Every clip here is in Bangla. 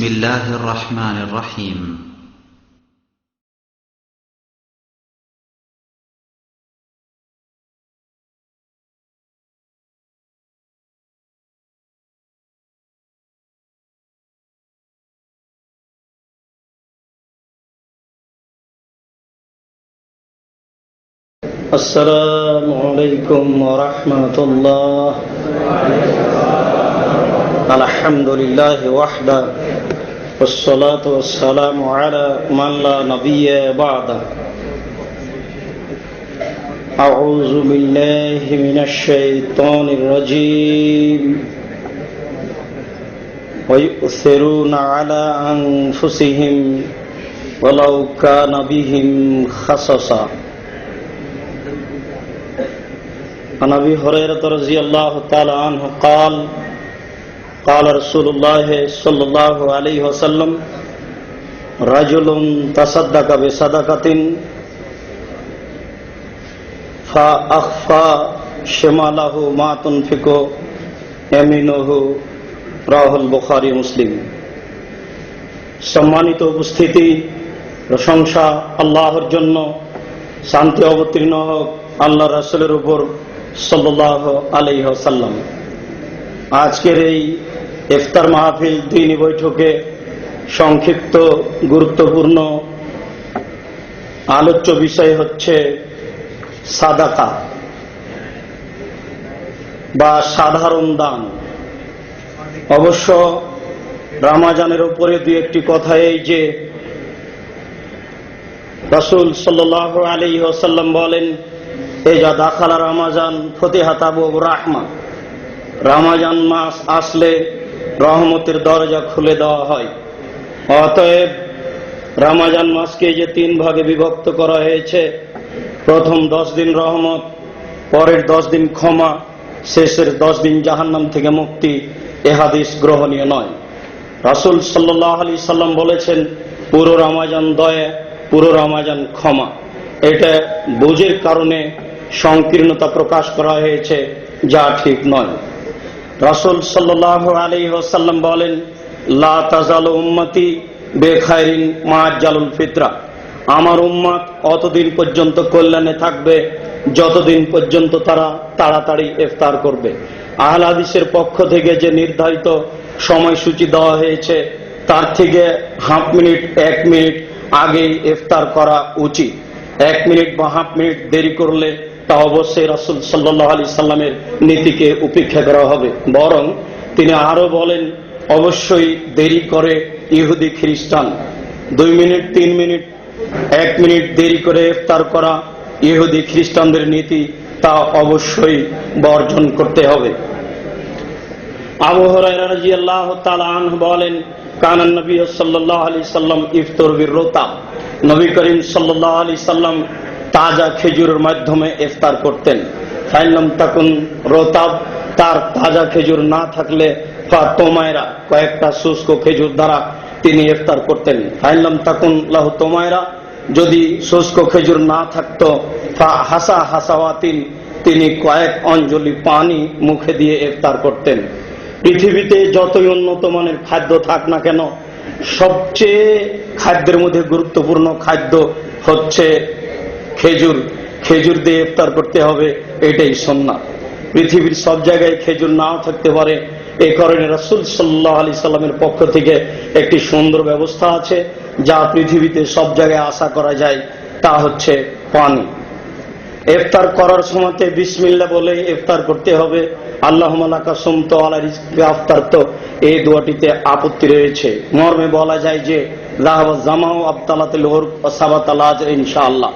بسم الله الرحمن الرحيم. السلام عليكم ورحمة الله. الحمد لله وحده. والصلاة والسلام على من لا نبي بعده. أعوذ بالله من الشيطان الرجيم. ويؤثرون على أنفسهم ولو كان بهم خصصا. عن ابي هريره رضي الله تعالى عنه قال قال رسول الله صلى الله عليه وسلم رجل تصدق بصدقه فاخفى شماله ما تنفق يمينه রাহুল বুখারী মুসলিম সম্মানিত উপস্থিতি প্রশংসা আল্লাহর জন্য শান্তি অবতীর্ণ হোক আল্লাহ রাসূলের উপর সাল্লাহ আলাইসাল্লাম আজকের এই ইফতার মাহফিল দিনী বৈঠকে সংক্ষিপ্ত গুরুত্বপূর্ণ আলোচ্য বিষয় হচ্ছে সাদাকা বা সাধারণ দান। অবশ্য রামাজানের উপরে দুই একটি কথা এই যে রসুল সাল্লাহ আলী ওসাল্লাম বলেন এজা দাখালা রামাজান, ফতেহাত আবু রাহমা। রামাজান মাস আসলে রহমতের দরজা খুলে দেওয়া হয়। অতএব রামাজান মাসকে যে তিন ভাগে বিভক্ত করা হয়েছে, প্রথম দশ দিন রহমত, পরের দশ দিন ক্ষমা, শেষের দশ দিন জাহান্নাম থেকে মুক্তি, এ হাদিস গ্রহণীয় নয়। রাসুল সাল্লাহ আলি সাল্লাম বলেছেন, পুরো রামাজান দয়া, পুরো রামাজান ক্ষমা। এটা বুঝের কারণে সংকীর্ণতা প্রকাশ করা হয়েছে, যা ঠিক নয়। রাসুল সাল্লাহ আলী ওসাল্লাম বলেন, লা তাজাল উম্মতি বেখায়রিন জালুল ফিতরা। আমার উম্মাদ অতদিন পর্যন্ত কল্যাণে থাকবে, যতদিন পর্যন্ত তারা তাড়াতাড়ি ইফতার করবে। আহল হাদিসের পক্ষ থেকে যে নির্ধারিত সময়সূচি দেওয়া হয়েছে, তার থেকে হাফ মিনিট, এক মিনিট আগেই ইফতার করা উচিত। এক মিনিট বা হাফ মিনিট দেরি করলে তা অবশ্যই রাসুল সাল্লাহ আলি সাল্লামের নীতিকে উপেক্ষা করা হবে। বরং তিনি আরও বলেন, অবশ্যই দেরি করে ইহুদি খ্রিস্টান, দুই মিনিট, তিন মিনিট, এক মিনিট দেরি করে ইফতার করা ইহুদি খ্রিস্টানদের নীতি তা অবশ্যই বর্জন করতে হবে। আবু বলেন কানান নবী সাল্লাহ আলি সাল্লাম ইফতর বীর নবী করিম সাল্লাহ আলি সাল্লাম তাজা খেজুরের মাধ্যমে ইফতার করতেন। ফাইলাম তাকুন রোতাব তার তাজা খেজুর না থাকলে তোমায়রা কয়েকটা শুষ্ক খেজুর দ্বারা তিনি ইফতার করতেন। ফাইলাম তাকুন লাহ তোমায়রা যদি শুষ্ক খেজুর না থাকতো হাসা হাসাওয়াতিন তিনি কয়েক অঞ্জলি পানি মুখে দিয়ে ইফতার করতেন। পৃথিবীতে যতই উন্নত মানের খাদ্য থাক না কেন, সবচেয়ে খাদ্যের মধ্যে গুরুত্বপূর্ণ খাদ্য হচ্ছে খেজুর খেজুর দিয়ে ইফতার করতে হবে, এটাই সন্ন্যাত পৃথিবীর সব জায়গায় খেজুর নাও থাকতে পারে। এই কারণে রসুল সাল্লাহ আলি সাল্লামের পক্ষ থেকে একটি সুন্দর ব্যবস্থা আছে, যা পৃথিবীতে সব জায়গায় আশা করা যায়, তা হচ্ছে পানি। ইফতার করার সময়তে বিসমিল্লা বলে ইফতার করতে হবে। আল্লাহ মালাকা সুমত আল্লাহ আফতার তো এই দোয়াটিতে আপত্তি রয়েছে। মর্মে বলা যায় যে ইনশাআল্লাহ।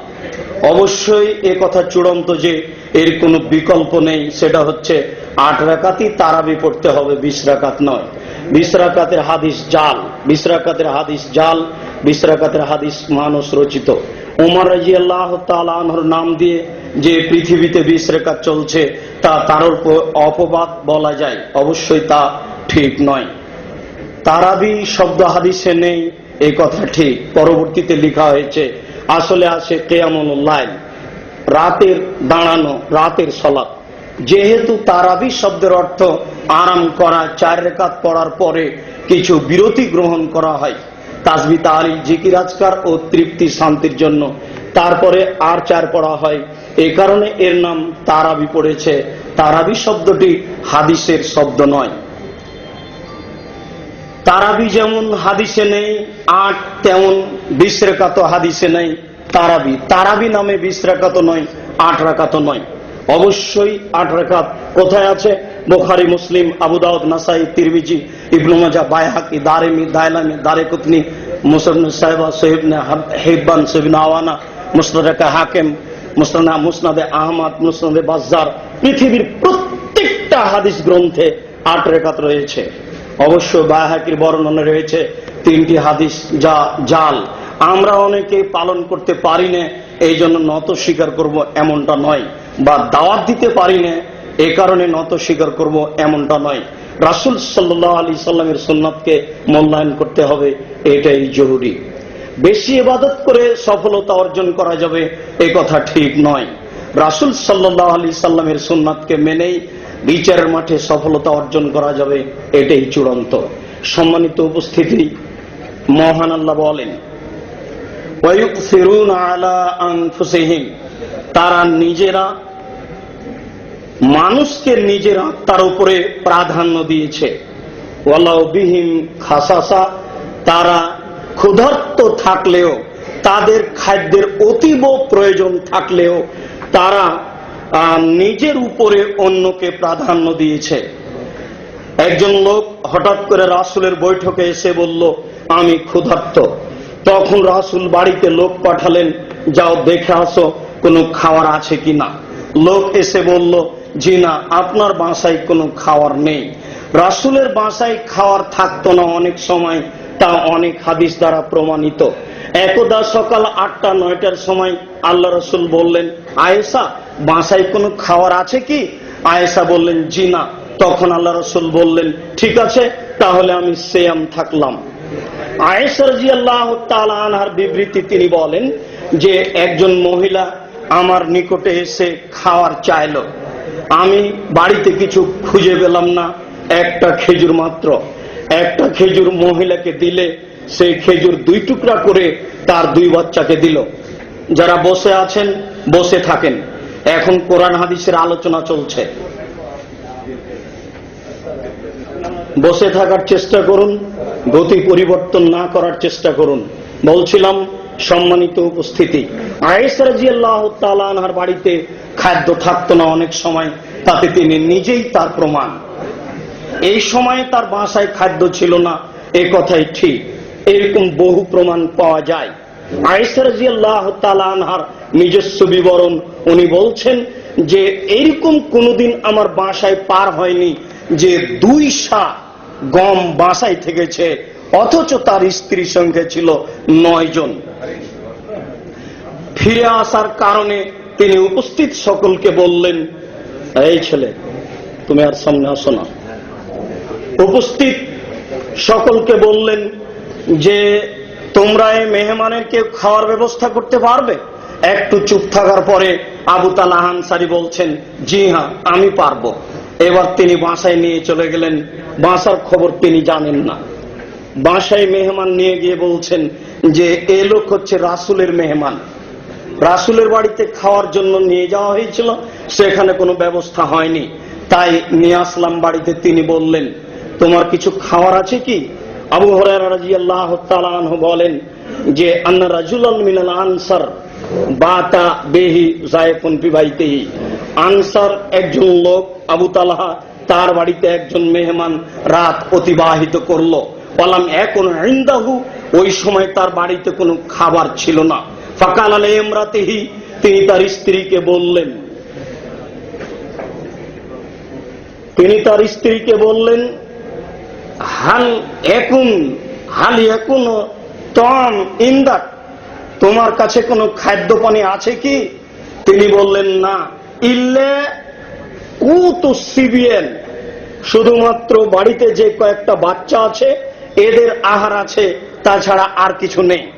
অবশ্যই এ কথা চূড়ান্ত যে এর কোনো বিকল্প নেই, সেটা হচ্ছে আট রাকাতই তারাবি পড়তে হবে, বিশ রাকাত নয়। বিশ রাকাতের হাদিস জাল, বিশ রাকাতের হাদিস জাল, বিশ রাকাতের হাদিস মানুষ রচিত। উমর রাজি আল্লাহ তালহর নাম দিয়ে যে পৃথিবীতে বিশ চলছে, তা তার অপবাদ বলা যায়। অবশ্যই তা ঠিক নয়। তারাবি শব্দ হাদিসে নেই এই কথা ঠিক। পরবর্তীতে লেখা হয়েছে, আসলে আসে কেয়ামুল্লাইল রাতের দাঁড়ানো, রাতের সলাপ। যেহেতু তারাবি শব্দের অর্থ আরাম করা, চার রেখাত পড়ার পরে কিছু বিরতি গ্রহণ করা হয়। তাজবি তাহারি জিকির, আজকার ও তৃপ্তি, শান্তির জন্য। তারপরে আর চার পড়া হয়। এই কারণে এর নাম তারাবি পড়েছে। তারাবি শব্দটি হাদিসের শব্দ নয়। তারাবি যেমন হাদিসে নেই, আট তেমন বিশ রেখাত হাদিসে নেই তারাবি। তারাবি নামে বিশ রেখাত নয়, আট রাকাত নয়। অবশ্যই আট রেখাত কোথায় আছে? বোখারি, মুসলিম, আবু দাউদ, নাসাই, তিরমিজি, ইবনু মাজা বাইহাকি দারেমি, দায়লামি দারে কুতনি মুসলিম সাহেবা, সহিবনে হেব্বান, সহিবিন আওয়ানা মুসনাদে হাকেম, মুসনাদে মুসনাদে আহমদ, মুসনাদে বাজার পৃথিবীর প্রত্যেকটা হাদিস গ্রন্থে আট রেখাত রয়েছে। অবশ্য বাহাকির বর্ণনা রয়েছে, তিনটি হাদিস যা জাল। আমরা অনেকে পালন করতে পারি না, এই জন্য নত স্বীকার করব এমনটা নয়। বা দাওয়াত দিতে পারি না, এ কারণে নত স্বীকার করব এমনটা নয়। রাসুল সাল্লাহ আলী সাল্লামের সুন্নাতকে মূল্যায়ন করতে হবে, এটাই জরুরি। বেশি ইবাদত করে সফলতা অর্জন করা যাবে, এ কথা ঠিক নয়। রাসুল সাল্লাহ আলী সাল্লামের সুন্নাতকে মেনেই বিচারের মাঠে সফলতা অর্জন করা যাবে, এটাই চূড়ান্ত। সম্মানিত উপস্থিতি, মহান আল্লাহ বলেন তারা নিজেরা, মানুষকে নিজের আত্মার উপরে প্রাধান্য দিয়েছে। ওয়ালাউ বিহিম খাসাসা, তারা ক্ষুধার্ত থাকলেও, তাদের খাদ্যের অতীব প্রয়োজন থাকলেও, তারা নিজের উপরে অন্যকে প্রাধান্য দিয়েছে। একজন লোক হঠাৎ করে রাসুলের বৈঠকে এসে বলল, আমি ক্ষুধার্ত। তখন রাসুল বাড়িতে লোক পাঠালেন, যাও দেখে আসো কোনো খাওয়ার আছে কিনা? লোক এসে বলল, জি না, আপনার বাসায় কোনো খাওয়ার নেই। রাসুলের বাসায় খাওয়ার থাকতো না অনেক সময়। তা অনেক হাদিস দ্বারা প্রমাণিত। একদা সকাল আটটা, নয়টার সময় আল্লাহ রসুল বললেন, আয়েশা, বাসায় কোনো খাওয়ার আছে কি? আয়েশা বললেন, জি না। তখন আল্লাহ রসুল বললেন, ঠিক আছে, তাহলে আমি সেয়াম থাকলাম। আয়েশা জি আল্লাহ আনহার বিবৃতি তিনি বলেন যে, একজন মহিলা আমার নিকটে এসে খাওয়ার চাইলো। আমি বাড়িতে কিছু খুঁজে পেলাম না, একটা খেজুর মাত্র। একটা খেজুর মহিলাকে দিলে, সেই খেজুর দুই টুকরা করে তার দুই বাচ্চাকে দিল। যারা বসে আছেন, বসে থাকেন। এখন কোরআন হাদিসের আলোচনা চলছে। বসে থাকার চেষ্টা করুন, গতি পরিবর্তন না করার চেষ্টা করুন। বলছিলাম, সম্মানিত উপস্থিতি। তালানহার বাড়িতে খাদ্য থাকতো না অনেক সময়, তাতে তিনি নিজেই তার প্রমাণ। এই সময়ে তার বাসায় খাদ্য ছিল না। এ কথাই ঠিক। এরকম বহু প্রমাণ পাওয়া যায়। নিজস্ব বিবরণ, উনি বলছেন যে, এরকম কোনোদিন আমার বাসায় পার হয়নি যে দুই সা গম বাসায় থেকেছে, অথচ তার স্ত্রী সংখ্যা ছিল নয় জন। ফিরে আসার কারণে তিনি উপস্থিত সকলকে বললেন, এই ছেলে, তুমি আর সামনে আসো না। উপস্থিত। সকলকে বললেন যে, তোমরা এই মেহমানের কেউ খাওয়ার ব্যবস্থা করতে পারবে? একটু চুপ থাকার পরে আবু তালা বলছেন, জি হ্যাঁ আমি পারব। এবার তিনি বাসায় নিয়ে চলে গেলেন। বাসার খবর তিনি জানেন না। বাসায় মেহমান নিয়ে গিয়ে বলছেন যে, এ লোক হচ্ছে রাসুলের মেহমান। রাসুলের বাড়িতে খাওয়ার জন্য নিয়ে যাওয়া হয়েছিল, সেখানে কোনো ব্যবস্থা হয়নি। তাই নিয়ে আসলাম বাড়িতে। তিনি বললেন তোমার কিছু খাওয়ার আছে কি? আবু বলেন যে আনসার একজন লোক, আবু তালাহা, তার বাড়িতে একজন মেহমান রাত অতিবাহিত করল। বললাম এখন ইন্দাহু, ওই সময় তার বাড়িতে কোনো খাবার ছিল না। ফাকাল আলে এমরাতেহি তিনি তার স্ত্রীকে বললেন, তিনি তার স্ত্রীকে বললেন হাল এখন হাল এখন তম ইন্দাক। তোমার কাছে কোনো খাদ্য পানি আছে কি? তিনি বললেন, না। ইল্লে কুতু সিবিএন শুধুমাত্র বাড়িতে যে কয়েকটা বাচ্চা আছে, এদের আহার আছে, তাছাড়া আর কিছু নেই।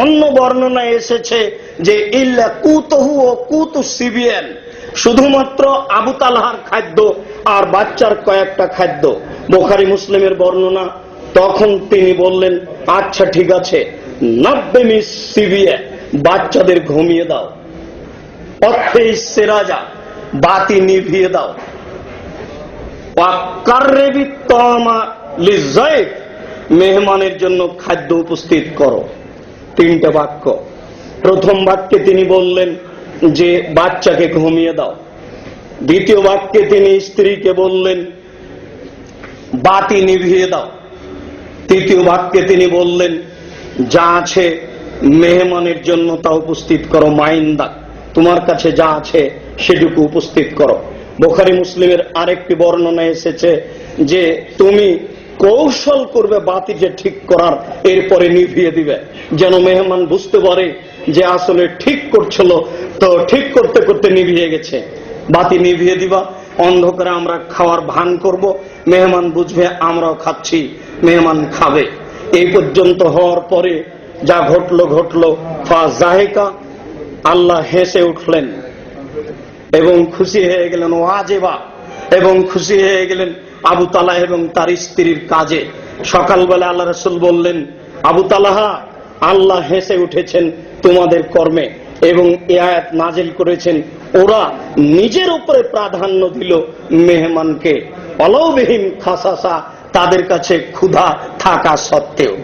অন্য বর্ণনায় এসেছে যে, ইল্লা কুতহু ও কুতু সিবিএন শুধুমাত্র আবু তালহার খাদ্য আর বাচ্চার কয়েকটা খাদ্য। বোখারি মুসলিমের বর্ণনা, তখন তিনি বললেন আচ্ছা ঠিক আছে নব্বে মিস সিবিএ, বাচ্চাদের ঘুমিয়ে দাও। অর্থে সেরাজা বাতি নিভিয়ে দাও। মেহমানের জন্য খাদ্য উপস্থিত করো। তিনটে বাক্য। প্রথম বাক্যে তিনি বললেন যে, বাচ্চাকে ঘুমিয়ে দাও। দ্বিতীয় বাক্যে তিনি স্ত্রীকে বললেন বাতি নিভিয়ে দাও। তৃতীয় বাক্যে তিনি বললেন, যা আছে মেহমানের জন্য তা উপস্থিত করো, মাইন্দা। তোমার কাছে যা আছে সেটুকু উপস্থিত করো। বোখারি মুসলিমের আরেকটি বর্ণনা এসেছে যে, তুমি কৌশল করবে বাতি যে ঠিক করার, এরপরে নিভিয়ে দিবে। যেন মেহমান বুঝতে পারে যে আসলে ঠিক করছিল, তো ঠিক করতে করতে নিভিয়ে গেছে। বাতি নিভিয়ে দিবা অন্ধকারে আমরা খাওয়ার ভান করব। মেহমান বুঝবে, আমরাও খাচ্ছি, মেহমান খাবে। এই পর্যন্ত হওয়ার পরে যা ঘটলো ঘটলো। ফা জাহেকা আল্লাহ হেসে উঠলেন এবং খুশি হয়ে গেলেন ওয়াজেবা এবং খুশি হয়ে গেলেন আবু তালাহ এবং তার স্ত্রীর কাজে। সকালবেলা আল্লাহ রসুল বললেন, আবু তালাহা, আল্লাহ হেসে উঠেছেন তোমাদের কর্মে। এবং এ আয়াত নাজিল করেছেন, ওরা নিজের উপরে প্রাধান্য দিল মেহমানকে। অলৌবিহীন খাসাসা তাদের কাছে ক্ষুধা থাকা সত্ত্বেও।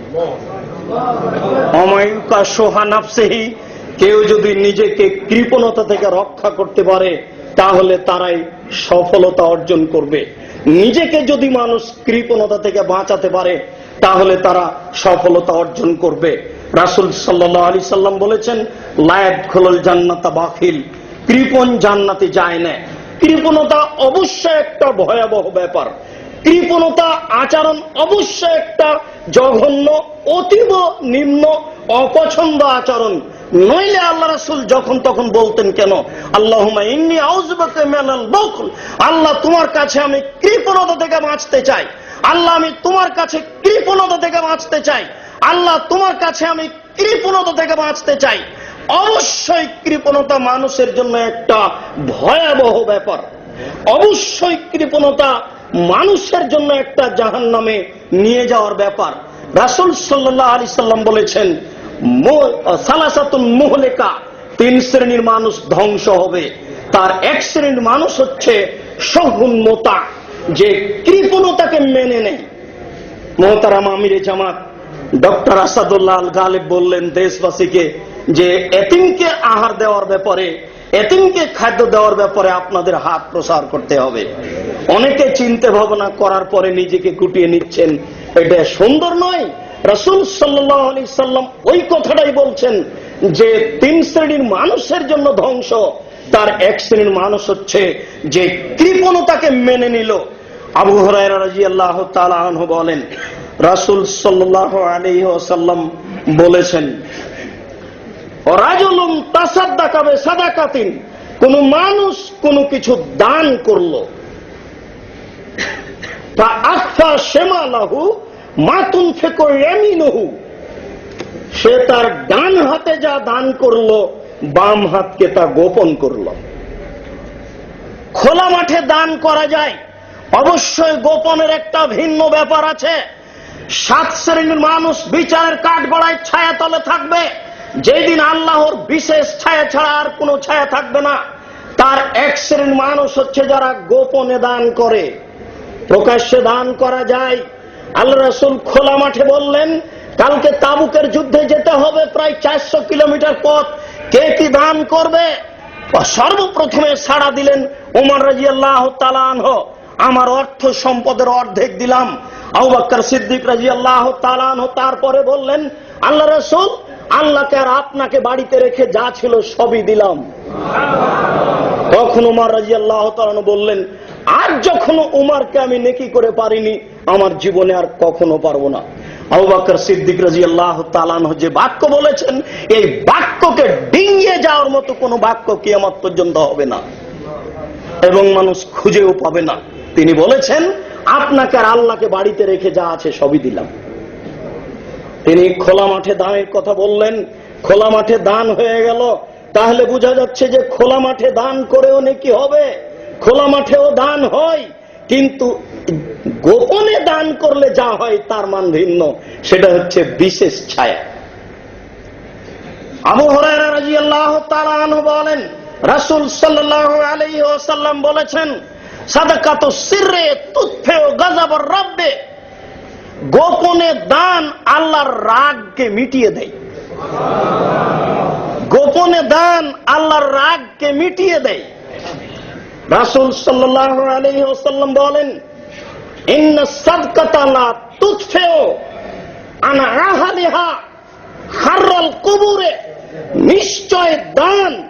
অমায়ুকা সোহা নাফসেহি, কেউ যদি নিজেকে কৃপণতা থেকে রক্ষা করতে পারে, তাহলে তারাই সফলতা অর্জন করবে। নিজেকে যদি মানুষ কৃপণতা থেকে বাঁচাতে পারে, তাহলে তারা সফলতা অর্জন করবে। রাসুল সাল্লাহ আলি সাল্লাম বলেছেন লায়াত খোলল জান্নাতা বাখিল কৃপণ জান্নাতে যায় না। কৃপণতা অবশ্যই একটা ভয়াবহ ব্যাপার। কৃপণতা আচরণ অবশ্যই একটা জঘন্য, অতীব নিম্ন, অপছন্দ আচরণ। নইলে আল্লাহ রাসুল যখন তখন বলতেন কেন? আল্লাহ বখল। আল্লাহ তোমার কাছে আমি কৃপণতা থেকে বাঁচতে চাই। আল্লাহ আমি তোমার কাছে কৃপণতা থেকে বাঁচতে চাই। আল্লাহ তোমার কাছে আমি কৃপণতা থেকে বাঁচতে চাই। অবশ্যই কৃপণতা মানুষের জন্য একটা ভয়াবহ ব্যাপার। অবশ্যই কৃপণতা মানুষের জন্য একটা জাহান নামে নিয়ে যাওয়ার ব্যাপার। রাসুল সাল্লাহ আলি সাল্লাম বলেছেন সালাসাতুন মোহলেকা, তিন শ্রেণির মানুষ ধ্বংস হবে। তার এক শ্রেণির মানুষ হচ্ছে সহুন্নতা যে কৃপণতাকে মেনে নেয়। মোহতারাম আমিরে জামাত ডক্টর আসাদুল্লাহ আল গালেব বললেন দেশবাসীকে যে এতিমকে আহার দেওয়ার ব্যাপারে, এতিমকে খাদ্য দেওয়ার ব্যাপারে আপনাদের হাত প্রসার করতে হবে। অনেকে চিন্তা ভাবনা করার পরে নিজেকে কুটিয়ে নিচ্ছেন। এটা সুন্দর নয়। রসুল সাল্লাহ আলি সাল্লাম ওই কথাটাই বলছেন যে তিন শ্রেণির মানুষের জন্য ধ্বংস। তার এক শ্রেণির মানুষ হচ্ছে যে কৃপণতাকে মেনে নিল। আবু হরাইরা রাজি আল্লাহ তালাহ বলেন রাসুল সাল্লাহ আলী ওসাল্লাম বলেছেন, রাজুলুম তাসাদ্দাকাবে সাদাকাতিন কোন মানুষ কোনো কিছু দান করল। তা আখফা শেমালাহু মাতুন ফেকর এমিনহু সে তার ডান হাতে যা দান করল, বাম হাতকে তা গোপন করল। খোলা মাঠে দান করা যায়। অবশ্যই গোপনের একটা ভিন্ন ব্যাপার আছে। সাত শ্রেণির মানুষ বিচারের কাঠ গড়ায় ছায়া তলে থাকবে। যেদিন আল্লাহর বিশেষ ছায়া ছাড়া আর কোনো ছায়া থাকবে না। তার এক শ্রেণির মানুষ হচ্ছে যারা গোপনে দান করে। প্রকাশ্যে দান করা যায়। আল্লাহ রসুল খোলা মাঠে বললেন, কালকে তাবুকের যুদ্ধে যেতে হবে, প্রায় চারশো কিলোমিটার পথ। কে কি দান করবে? সর্বপ্রথমে সাড়া দিলেন ওমর রাজি আল্লাহ তালানহ আমার অর্থ সম্পদের অর্ধেক দিলাম। সিদ্দিক তারপরে বললেন, আল্লাহ রসুল, আল্লাহকে আর আপনাকে বাড়িতে রেখে যা ছিল সবই দিলাম। তখন উমার রাজি আল্লাহ বললেন, আর যখন উমারকে আমি নেকি করে পারিনি, আমার জীবনে আর কখনো পারব যে বাক্য বলেছেন, এই বাক্যকে যাওয়ার মতো কোনো বাক্য কিয়ামত পর্যন্ত হবে না। এবং মানুষ খুঁজেও পাবে না। তিনি বলেছেন আপনাকে আর আল্লাহকে বাড়িতে রেখে যা আছে সবই দিলাম। তিনি খোলা মাঠে দানের কথা বললেন, খোলা মাঠে দান হয়ে গেল। তাহলে বোঝা যাচ্ছে যে খোলা মাঠে দান করেও নাকি হবে, খোলা মাঠেও দান হয়, কিন্তু গোপনে দান করলে যা হয় তার মান ভিন্ন, সেটা হচ্ছে বিশেষ ছায়া। আবু রাদিয়াল্লাহু তাআলা বলেন, রাসূল সাল্লাল্লাহু আলাইহি ওয়াসাল্লাম বলেছেন সাদাকাতু সিররে তুতফিউ গাযাবার রাব্বে। গোপনে দান আল্লাহর রাগকে মিটিয়ে দেয়। গোপনে দান আল্লাহর রাগকে মিটিয়ে দেয়। রাসূল সাল্লাল্লাহু আলাইহি ওয়াসাল্লাম বলেন নিশ্চয় দান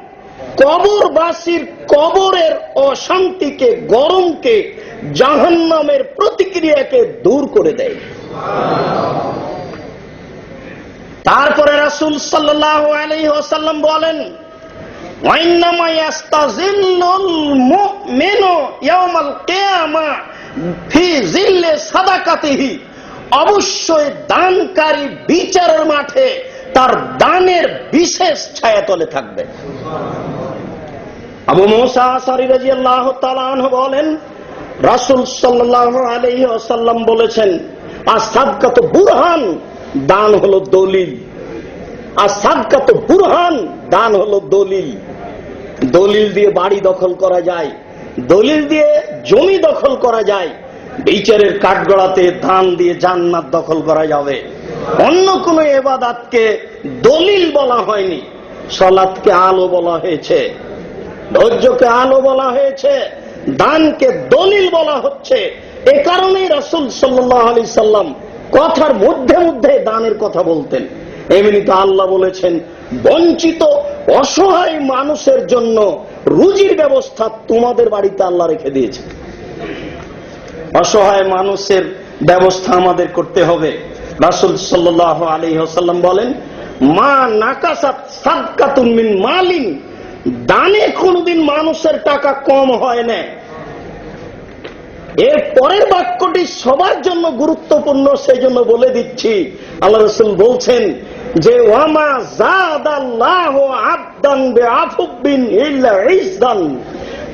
কবরবাসীর কবরের অশান্তিকে, গরমকে, জাহান্নামের প্রতিক্রিয়াকে দূর করে দেয়। তারপরে রাসূল সাল্লাল্লাহু আলাইহি ওয়াসাল্লাম বলেন অবশ্যই দানকারী বিচারের মাঠে তার দানের বিশেষ ছায়াতলে থাকবে। আবু মুসা আশারি রাদিয়াল্লাহু তাআলা আনহু বলেন, রাসূল সাল্লাল্লাহু আলাইহি ওয়াসাল্লাম বলেছেন, আসাদকাত বুরহান, দান হলো দলিল। আসাদকাত বুরহান, দান হলো দলিল। দলিল দিয়ে বাড়ি দখল করা যায়, দলিল দিয়ে জমি দখল করা যায়, বিচারের কাঠগড়াতে ধান দিয়ে জান্নাত দখল করা যাবে। অন্য কোন এবাদাতকে দলিল বলা হয়নি সলাৎকে আলো বলা হয়েছে। ধৈর্যকে আলো বলা হয়েছে, দানকে দলিল বলা হচ্ছে। এ কারণেই রাসুল সাল্লাহ আলি সাল্লাম কথার মধ্যে মধ্যে দানের কথা বলতেন। এমনি তো আল্লাহ বলেছেন, বঞ্চিত, অসহায় মানুষের জন্য রুজির ব্যবস্থা তোমাদের বাড়িতে আল্লাহ রেখে দিয়েছে। অসহায় মানুষের ব্যবস্থা আমাদের করতে হবে। রাসুল সাল্লাহ আলী হাসাল্লাম বলেন, মা নাকাসাত সাদকাতুন মিন মালিন দানে কোনদিন মানুষের টাকা কম হয় না। এর পরের বাক্যটি সবার জন্য গুরুত্বপূর্ণ সেই জন্য বলে দিচ্ছি। আল্লাহ রসুল বলছেন যে, ওয়ামা জাদাল্লাহ আবদান বেআফুবিন ইল্লা ইসদান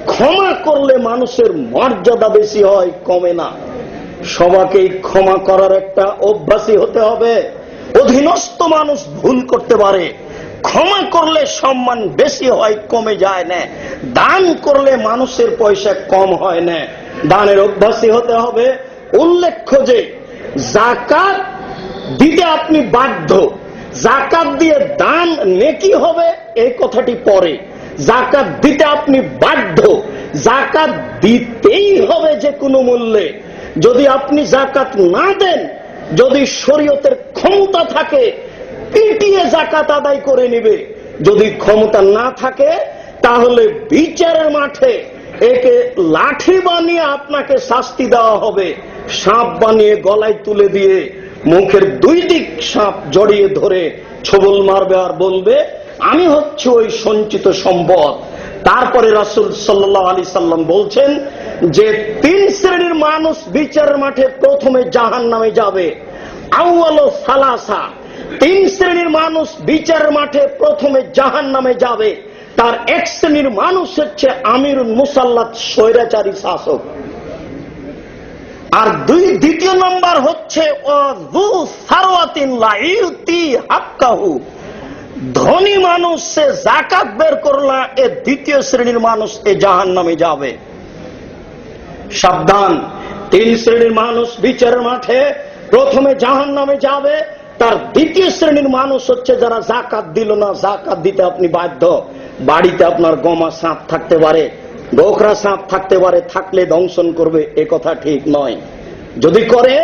ক্ষমা করলে মানুষের মর্যাদা বেশি হয়, কমে না। সবাকেই ক্ষমা করার একটা অভ্যাসী হতে হবে। অধীনস্থ মানুষ ভুল করতে পারে। ক্ষমা করলে সম্মান বেশি হয়, কমে যায় না। দান করলে মানুষের পয়সা কম হয় না। দানের অভ্যাসী হতে হবে। উল্লেখ্য যে, জাকাত দিতে আপনি বাধ্য। জাকাত দিয়ে দান নেকি হবে, এই কথাটি পরে। জাকাত দিতে আপনি বাধ্য। জাকাত দিতেই হবে যে কোনো মূল্যে। যদি আপনি জাকাত না দেন, যদি শরীয়তের ক্ষমতা থাকে পিটিয়ে জাকাত আদায় করে নিবে। যদি ক্ষমতা না থাকে, তাহলে বিচারের মাঠে একে লাঠি বানিয়ে আপনাকে শাস্তি দেওয়া হবে। সাপ বানিয়ে গলায় তুলে দিয়ে মুখের দুই দিক সাপ জড়িয়ে ধরে ছবল মারবে আর বলবে, আমি হচ্ছে ওই সঞ্চিত সম্পদ। তারপরে রাসুল সাল্লাহ আলি সাল্লাম বলছেন যে, তিন শ্রেণির মানুষ বিচারের মাঠে প্রথমে জাহান নামে যাবে। আউয়াল সালাসা। তিন শ্রেণির মানুষ বিচারের মাঠে প্রথমে জাহান নামে যাবে। তার এক শ্রেণির মানুষ হচ্ছে আমির মুসাল্লাত স্বৈরাচারী শাসক। আর দুই, দ্বিতীয় নম্বর হচ্ছে ধনী মানুষ সে জাকাত বের করলা এ দ্বিতীয় শ্রেণির মানুষ এ জাহান নামে যাবে। সাবধান, তিন শ্রেণির মানুষ বিচারের মাঠে প্রথমে জাহান নামে যাবে। তার দ্বিতীয় শ্রেণির মানুষ হচ্ছে যারা জাকাত দিল না, জাকাত দিতে আপনি বাধ্য। বাড়িতে আপনার গমা সাপ থাকতে পারে, গোখরা সাপ থাকতে পারে, থাকলে দংশন করবে, এ কথা ঠিক নয়। যদি করে,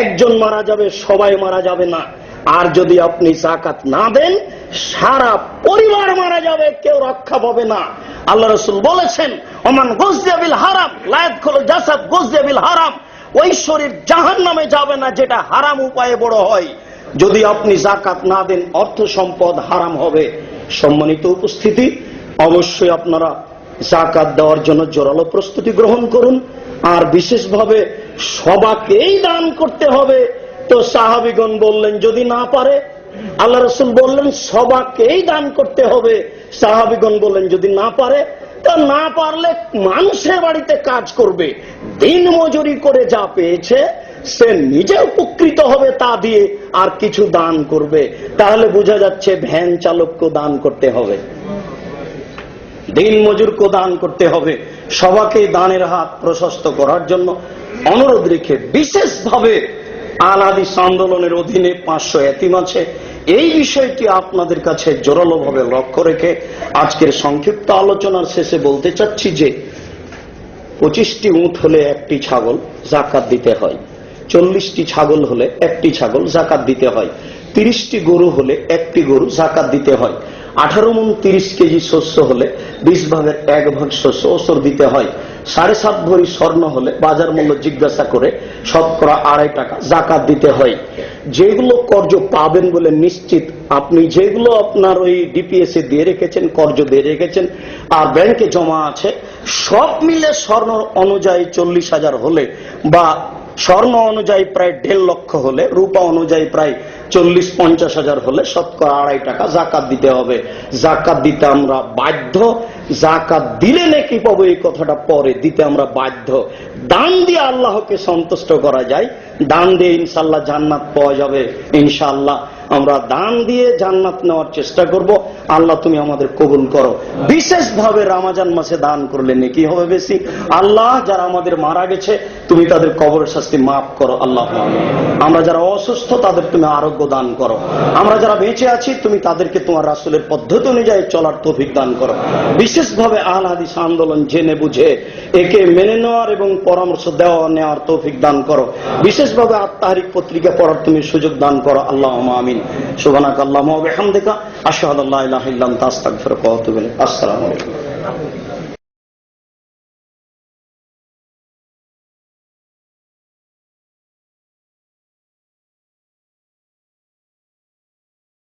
একজন মারা যাবে, সবাই মারা যাবে না। আর যদি আপনি জাকাত না দেন, সারা পরিবার মারা যাবে, কেউ রক্ষা পাবে না। আল্লাহ রসুল বলেছেন, ওমান গোজদিয়াবিল হারাম লায়াত খোলো জাসাদ গোজদিয়াবিল হারাম। ওই শরীর জাহান নামে যাবে না, যেটা হারাম উপায়ে বড় হয়। যদি আপনি জাকাত না দেন, অর্থ সম্পদ হারাম হবে। সম্মানিত উপস্থিতি, অবশ্যই আপনারা জাকাত দেওয়ার জন্য জোরালো প্রস্তুতি গ্রহণ করুন। আর বিশেষভাবে সবাকেই দান করতে হবে। তো সাহাবিগণ বললেন, যদি না পারে, আল্লাহ রসুল বললেন, সবাকেই দান করতে হবে। সাহাবিগণ বললেন, যদি না পারে, তা না পারলে মানুষের বাড়িতে কাজ করবে। দিন মজুরি করে যা পেয়েছে সে নিজে উপকৃত হবে তা দিয়ে আর কিছু দান করবে। তাহলে বোঝা যাচ্ছে ভ্যান চালককে দান করতে হবে। দিন মজুরকে দান করতে হবে। সবাকে দানের হাত প্রশস্ত করার জন্য অনুরোধ রেখে বিশেষভাবে আলাদিস আন্দোলনের অধীনে পাঁচশো এতিম আছে। এই বিষয়টি আপনাদের কাছে জোরালোভাবে লক্ষ্য রেখে আজকের সংক্ষিপ্ত আলোচনার শেষে বলতে চাচ্ছি যে পঁচিশটি উঁট হলে একটি ছাগল জাকাত দিতে হয়। চল্লিশটি ছাগল হলে একটি ছাগল জাকাত দিতে হয়। তিরিশটি গরু হলে একটি গরু জাকাত দিতে হয়। আঠারো মন তিরিশ কেজি শস্য হলে বিশ ভাগের এক ভাগ শস্য ওসর দিতে হয়। সাড়ে সাত ভরি স্বর্ণ হলে বাজার মূল্য জিজ্ঞাসা করে শতকরা আড়াই টাকা জাকাত দিতে হয়। যেগুলো কর্জ পাবেন বলে নিশ্চিত, আপনি যেগুলো আপনার ওই ডিপিএস দিয়ে রেখেছেন, কর্জ দিয়ে রেখেছেন, আর ব্যাংকে জমা আছে, সব মিলে স্বর্ণ অনুযায়ী চল্লিশ হাজার হলে বা স্বর্ণ অনুযায়ী প্রায় দেড় লক্ষ হলে, রূপা অনুযায়ী প্রায় চল্লিশ পঞ্চাশ হাজার হলে শতকরা আড়াই টাকা জাকাত দিতে হবে। জাকাত দিতে আমরা বাধ্য। জাকাত দিলে নাকি পাবো এই কথাটা পরে, দিতে আমরা বাধ্য। দান দিয়ে আল্লাহকে সন্তুষ্ট করা যায়। দান দিয়ে ইনশাল্লাহ জান্নাত পাওয়া যাবে। ইনশাআল্লাহ আমরা দান দিয়ে জান্নাত নেওয়ার চেষ্টা করব। আল্লাহ তুমি আমাদের কবুল করো। বিশেষভাবে রামাজান মাসে দান করলে নাকি হবে বেশি। আল্লাহ যারা আমাদের মারা গেছে, তুমি তাদের কবরের শাস্তি মাফ করো, আল্লাহ আমরা যারা অসুস্থ, তাদের তুমি আরোগ্য দান করো। আমরা যারা বেঁচে আছি, তুমি তাদেরকে তোমার রাসুলের পদ্ধতি অনুযায়ী চলার তৌফিক দান করো। বিশেষভাবে আল হাদিস আন্দোলন জেনে বুঝে, একে মেনে নেওয়ার এবং পরামর্শ দেওয়া নেওয়ার তৌফিক দান করো। বিশেষভাবে আত্মাহারিক পত্রিকা পড়ার তুমি সুযোগ দান করো। আল্লাহ আমিন। সুবানাক আল্লাহ দেখা আশহাদ আল্লাহ আতুবু আসসালামু আলাইকুম।